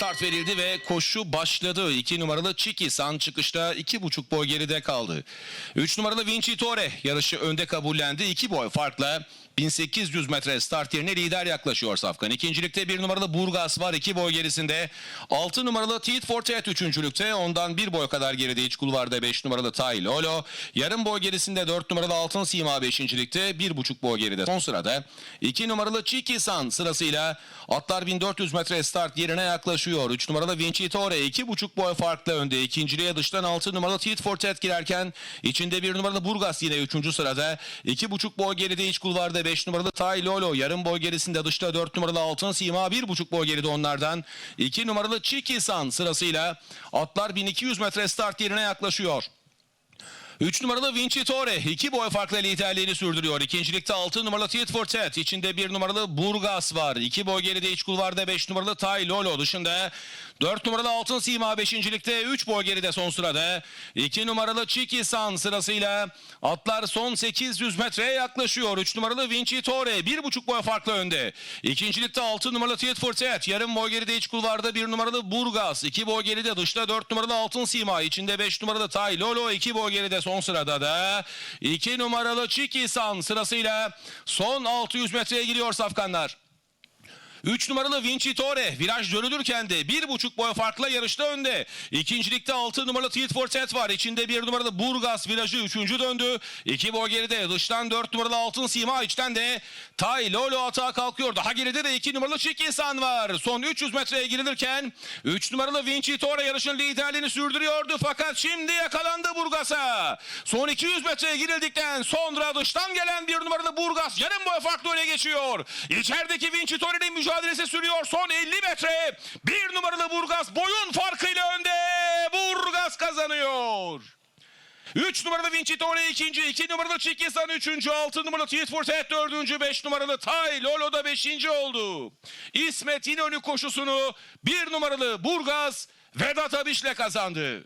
start verildi ve koşu başladı. 2 numaralı Chiki San çıkışta 2,5 boy geride kaldı. 3 numaralı Vincitore yarışı önde kabullendi. 2 boy farkla 1800 metre start yerine lider yaklaşıyor Safkan. İkincilikte bir numaralı Burgas var 2 boy gerisinde. 6 numaralı Teat Fortet üçüncülükte. Ondan bir boy kadar geride iç kulvarda 5 numaralı Tay Lolo. Yarım boy gerisinde 4 numaralı Altın Sima beşincilikte. 1,5 boy geride. Son sırada 2 numaralı Chiki San sırasıyla atlar 1400 metre start yerine yaklaşıyor. 3 numaralı Vincitore 2,5 boy farkla önde. İkinciliğe dıştan 6 numaralı Teat Fortet girerken içinde bir numaralı Burgas yine 3. sırada. 2,5 boy geride iç kulvarda 5 numaralı Tay Lolo. Yarım boy gerisinde dışta 4 numaralı Altın Sima 1,5 boy geride onlardan. 2 numaralı Chiki San sırasıyla atlar 1200 metre start yerine yaklaşıyor. 3 numaralı Vincitore 2 boy farkla liderliğini sürdürüyor. İkincilikte 6 numaralı Teat Fortet. içinde 1 numaralı Burgas var. 2 boy geride iç kulvarda 5 numaralı Tay Lolo dışında. 4 numaralı Altın Sima 5.likte 3 boy geride son sırada. 2 numaralı Chiki San sırasıyla atlar son 800 metreye yaklaşıyor. 3 numaralı Vincitore 1,5 boy farkla önde. İkincilikte 6 numaralı Teat Fortet. yarım boy geride iç kulvarda 1 numaralı Burgas. 2 boy geride dışta 4 numaralı Altın Sima. içinde 5 numaralı Tay Lolo 2 boy geride son sırada da 2 numaralı Chiki San sırasıyla son 600 metreye giriyor safkanlar. 3 numaralı Vincitore viraj dönülürken de 1,5 boy farkla yarışta önde. İkincilikte 6 numaralı Teat Fortet var. İçinde 1 numaralı Burgas virajı 3. döndü. 2 boy geride dıştan 4 numaralı Altın Sima içten de Tay Lolo atağa kalkıyor. Daha geride de 2 numaralı Çikisan var. Son 300 metreye girilirken 3 numaralı Vincitore yarışın liderliğini sürdürüyordu. Fakat şimdi yakalandı Burgas'a. Son 200 metreye girildikten sonra dıştan gelen 1 numaralı Burgas yarım boy farklı öne geçiyor. İçerideki Vincitore'nin mücadelesi sürüyor. Son 50 metre. 1 numaralı Burgas boyun farkıyla önde. Burgas kazanıyor. 3 numaralı Vincitore ikinci, 2 numaralı Çikisan üçüncü, 6 numaralı Teat Fortet dördüncü, 5 numaralı Tay Lolo da beşinci oldu. İsmet İnönü koşusunu 1 numaralı Burgaz Vedat Abiş'le kazandı.